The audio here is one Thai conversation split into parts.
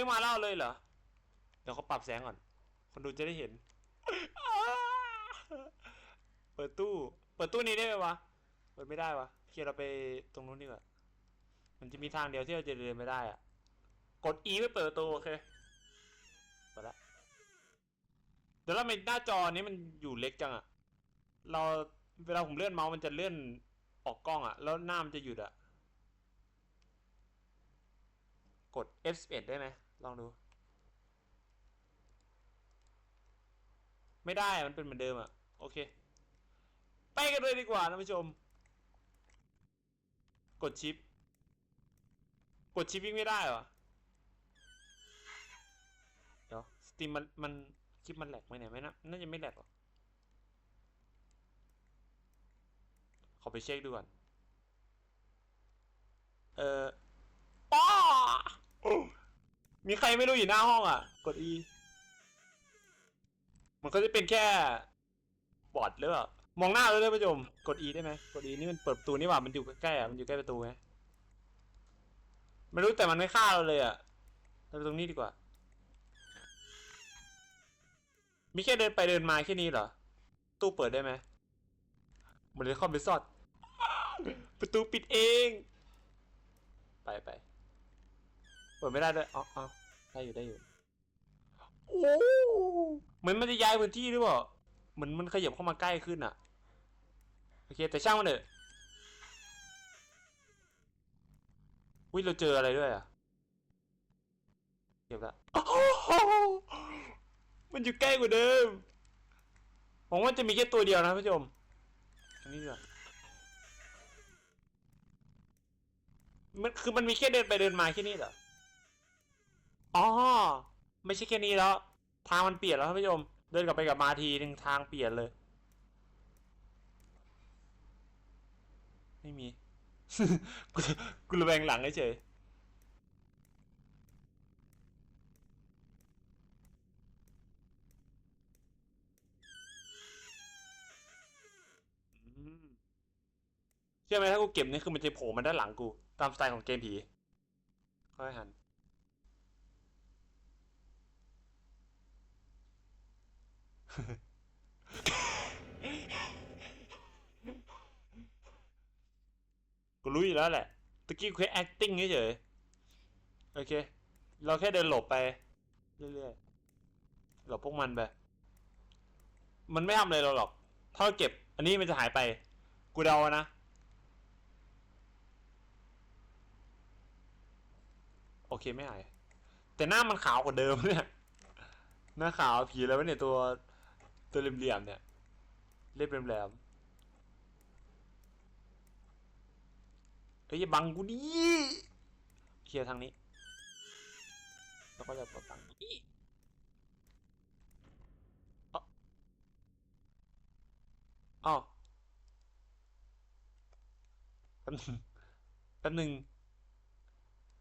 ไม่มาเล่าเลยเหรอ เดี๋ยวเขาปรับแสงก่อน คนดูจะได้เห็น เปิดตู้ เปิดตู้นี้ได้ไหมวะ เปิดไม่ได้วะโอเคเราไปตรงนู้นดีกว่า มันจะมีทางเดียวที่เราจะเดินไม่ได้อะกด E ไม่เปิดประตูโอเค เปิดละเดี๋ยวเราในหน้าจอนี้มันอยู่เล็กจังอะเราเวลาผมเลื่อนเมาส์มันจะเลื่อนออกกล้องอะแล้วหน้ามันจะหยุดอะกด F11 ได้ไหม ลองดู ไม่ได้มันเป็นเหมือนเดิมอะโอเค ไปกันเลยดีกว่าท่านผู้ชม กดชิป กดชิปวิ่งไม่ได้เหรอ เดี๋ยวสตรีมมันมันคลิปมันแหลกไหมเนี่ยไม่นะน่าจะไม่แหลกหรอกขอไปเช็คดูก่อน เออป้า มีใครไม่รู้อยู่หน้าห้องอะ กด E มันก็จะเป็นแค่บอดหรือเปล่ามองหน้าเลยท่านผู้ชมกด E ได้ไหมกด E นี่มันเปิดประตูนี่หว่ามันอยู่ใกล้ๆอะมันอยู่ใกล้ประตูไงไม่รู้แต่มันไม่ฆ่าเราเลยอะเราไปตรงนี้ดีกว่า มีแค่เดินไปเดินมาแค่นี้เหรอ ตู้เปิดได้ไหมมือนเลยคอมไปซอด ประตูปิดเอง ไปไป เปิดไม่ได้ด้วยอ๋ออ๋อได้อยู่ได้อยู่โอ้เหมือนมันจะย้ายพื้นที่หรือเปล่าเหมือนมันขยับเข้ามาใกล้ขึ้นอะโอเคแต่ช่างมันเถอะวิเราเจออะไรด้วยอะเก็บละโอ้โหมันอยู่ใกล้กว่าเดิมผมว่าจะมีแค่ตัวเดียวนะผู้ชมอันนี้ดีกว่ามันคือมันมีแค่เดินไปเดินมาแค่นี้เหรอ อ๋อ ไม่ใช่แค่นี้แล้ว ทางมันเปลี่ยนแล้วท่านผู้ชม เดินกลับไปกลับมาทีหนึ่งทางเปลี่ยนเลย ไม่มี กูกูระแวงหลังเฉยเชื่อไหมถ้ากูเก็บนี่คือมันจะโผล่มาด้านหลังกู ตามสไตล์ของเกมผีค่อยหัน กูรู้อยู่แล้วแหละตะกี้แค่ acting เฉยๆโอเค เราแค่เดินหลบไป เรื่อยๆหลบพวกมันไป มันไม่ทำอะไรเราหรอก ถ้าเราเก็บ อันนี้มันจะหายไป กูเดานะโอเคไม่หาย แต่หน้ามันขาวกว่าเดิมเนี่ย หน้าขาวผีแล้วเนี่ยตัว ตัวเหลี่ยมๆเนี่ย เล็บแหลมเฮ้ยบังกูดิเคลียร์ทางนี้ แล้วก็จะเปิดฝั่งนี้เอ้าอ้าวแป๊บนึงแป๊บนึง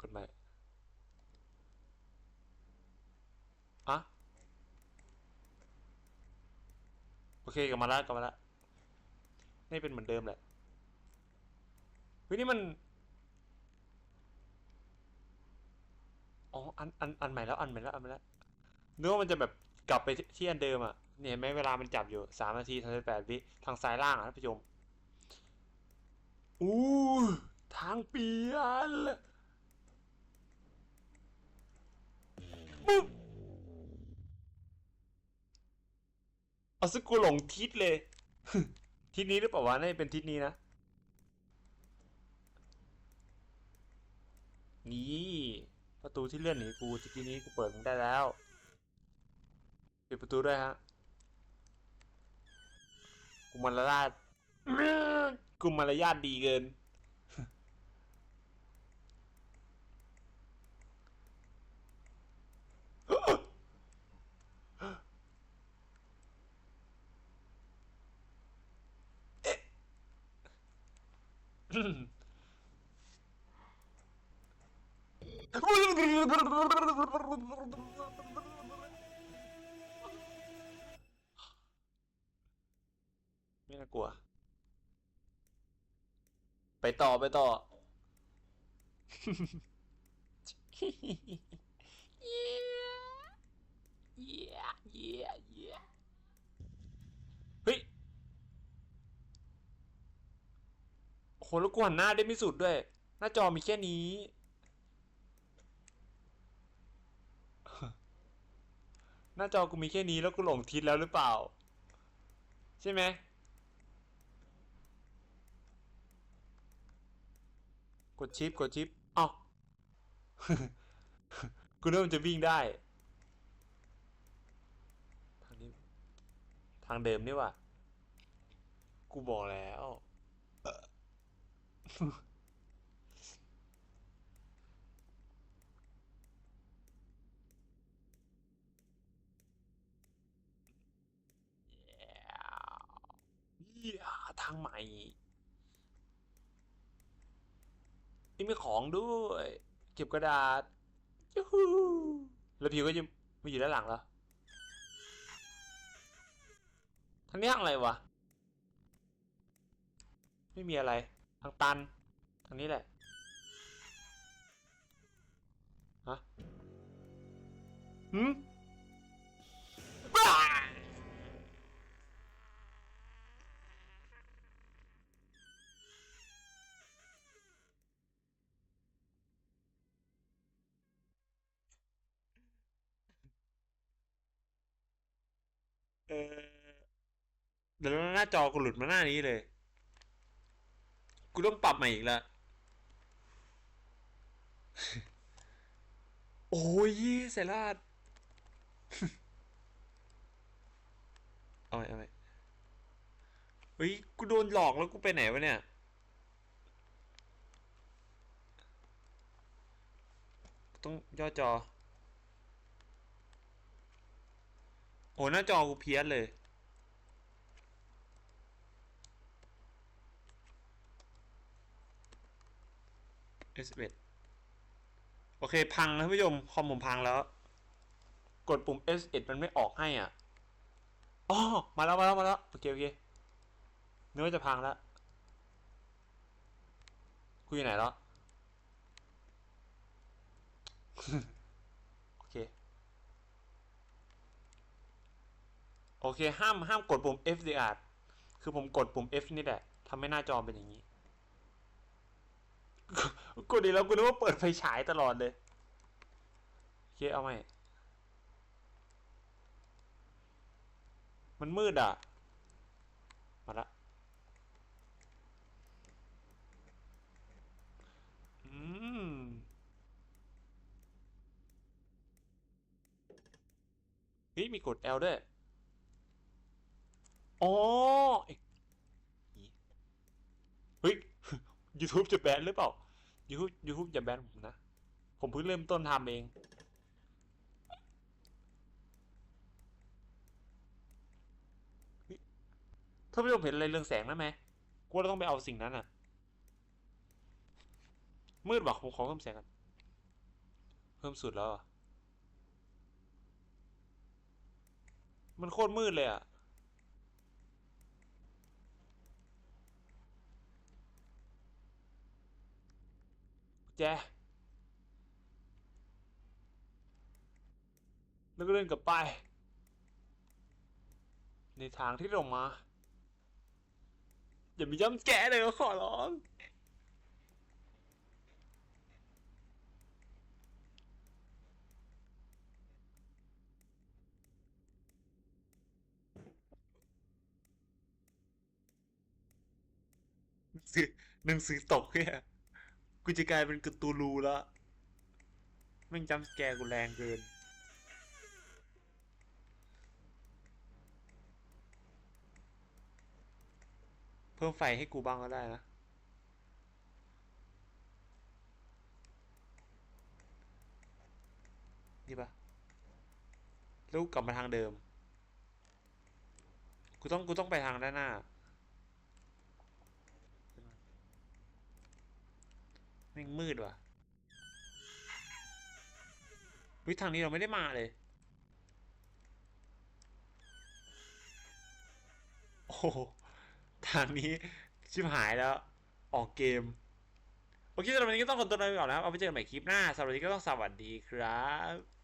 กดใหม่อะโอเคกลับมาแล้วกลับมาแล้วนี่เป็นเหมือนเดิมแหละเฮ้ยนี่มัน อ๋อ อัน อัน อันใหม่แล้ว อันใหม่แล้ว อันใหม่แล้วนึกว่ามันจะแบบกลับไปที่ที่อันเดิมอะ เนี่ยเห็นไหมเวลามันจับอยู่สามนาทีทำแปดวิ ทางซ้ายล่างอะท่านผู้ชม อู้ ทางเปลี่ยนปุ๊บ เอาซึกูหลงทิศเลย ทิศนี้หรือเปล่าวะน่าจะเป็นทิศนี้นะ นี่ประตูที่เลื่อนหนีกูทีนี้กูเปิดมันได้แล้วปิดประตูด้วยฮะกูมารยาทกูมารยาทดีเกิน ไม่น่ากลัว ไปต่อไปต่อ เย้เย้เย้เฮ้ยโอ้โหแล้วกูหันหน้าได้ไม่สุดด้วย หน้าจอมีแค่นี้ หน้าจอกูมีแค่นี้แล้วกูหลงทิศแล้วหรือเปล่า ใช่ไหมกดชิปกดชิปอ้าวกูนึกว่ามันจะวิ่งได้ ทางนี้ ทางเดิมนี่ว่ะกูบอกแล้ว เยี่ยทางใหม่นี่มีของด้วย เก็บกระดาษยูฮูแล้วพิวก็จะมาอยู่ด้านหลังแล้วท่างนี้อะไรวะ ไม่มีอะไร ทางตันทางนี้แหละฮะหืมเออเดี๋ยวหน้าจอกูหลุดมาหน้านี้เลย กูต้องปรับใหม่อีกแล้ว โอ้ยเสร็จแล้วเอาไหมเอาไหมเฮ้ย กูโดนหลอกแล้วกูไปไหนวะเนี่ย ต้องย่อจอ โอ้หน้าจอกูเพี้ยนเลย S11 โอเคพังนะท่านผู้ชมคอมผมพังแล้ว กดปุ่ม S1 มันไม่ออกให้อะอ๋อมาแล้วมาแล้วมาแล้วโอเคโอเคเนึกว่าจะพังแล้วกูอยู่ไหนแล้วโอเค โอเคห้ามห้ามกดปุ่ม F ดีอาดคือผมกดปุ่ม F นี่แหละทำให้หน้าจอเป็นอย่างนี้ กดดีแล้วกูนึกว่าเปิดไฟฉายตลอดเลยโอเคเอาไหมมันมืดอะ มาละอืมเฮ้ยมีกด L ด้วย อ๋อเอ๊ะเฮ้ย YouTube จะแบนหรือเปล่า YouTube YouTube อย่าแบนผมนะ ผมเพิ่งเริ่มต้นทำเองเฮ้ยท่านผู้ชมเห็นอะไรเรื่องแสงนั่นไหมกูต้องไปเอาสิ่งนั้นอะ มืดว่ะผมขอเพิ่มแสงกัน เพิ่มสุดแล้วอะมันโคตรมืดเลยอะ แจแล้วก็เดินกลับไป ในทางที่เรามา อย่ามีย้ำแกะเลยขอร้องหนังสือหนังสือตกเนี่ย กูจะกลายเป็นกระตูรูแล้วแม่งจำสแกร์กูแรงเกิน เพิ่มไฟให้กูบ้างก็ได้นะ นี่ปะแล้วกลับมาทางเดิม กูต้องกูต้องไปทางด้านหน้า ม่งมืดว่ะวิทางนี้เราไม่ได้มาเลย โอ้ทางนี้ชิบหายแล้ว ออกเกม โอเคสำหรับวันนี้ก็ต้องขอตัวลาไปก่อนนะครับ เอาไปเจอกันใหม่คลิปหน้าสำหรับวันนี้ก็ต้องสวัสดีครับ